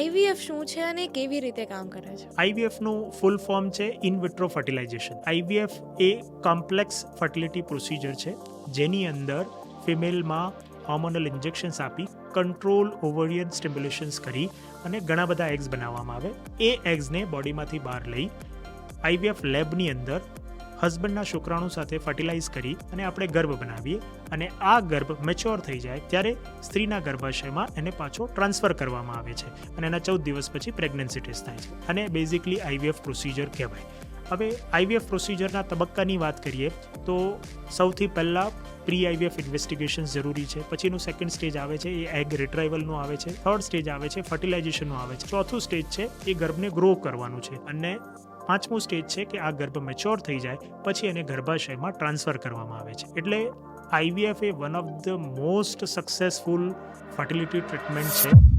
IVF શું છે અને કેવી રીતે કામ કરે છે? આઈવીએફનું ફૂલ ફોર્મ છે ઇન વિટ્રો ફર્ટિલાઇઝેશન આઈવીએફ એ કોમ્પ્લેક્સ ફર્ટિલિટી પ્રોસિજર છે, જેની અંદર ફિમેલમાં હોર્મોનલ ઇન્જેક્શન્સ આપી કંટ્રોલ ઓવરિયન સ્ટિમ્યુલેશન્સ કરી અને ઘણા બધા એગ્સ બનાવવામાં આવે. એ એગ્સને બોડીમાંથી બહાર લઈ આઈવીએફ લેબની અંદર હસબન્ડના શુક્રાણુ સાથે ફર્ટિલાઇઝ કરી અને આપણે ગર્ભ બનાવીએ અને આ ગર્ભ મેચ્યોર થઈ જાય ત્યારે સ્ત્રીના ગર્ભાશયમાં એને પાછો ટ્રાન્સફર કરવામાં આવે છે અને એના ચૌદ દિવસ પછી પ્રેગ્નન્સી ટેસ્ટ થાય છે અને બેઝિકલી આઈવીએફ પ્રોસિજર કહેવાય. હવે આઈવીએફ પ્રોસિજરના તબક્કાની વાત કરીએ તો સૌથી પહેલાં પ્રી આઈવીએફ ઇન્વેસ્ટિગેશન જરૂરી છે, પછીનું સેકન્ડ સ્ટેજ આવે છે, એ એગ રિટ્રાઇવલનું આવે છે થર્ડ સ્ટેજ આવે છે ફર્ટિલાઇઝેશનનું આવે છે, ચોથું સ્ટેજ છે એ ગર્ભને ગ્રો કરવાનું છે અને પાંચમું સ્ટેજ છે કે આ ગર્ભ મેચ્યોર થઈ જાય, પછી એને ગર્ભાશયમાં ટ્રાન્સફર કરવામાં આવે છે. એટલે IVF A one of the most successful fertility treatment છે.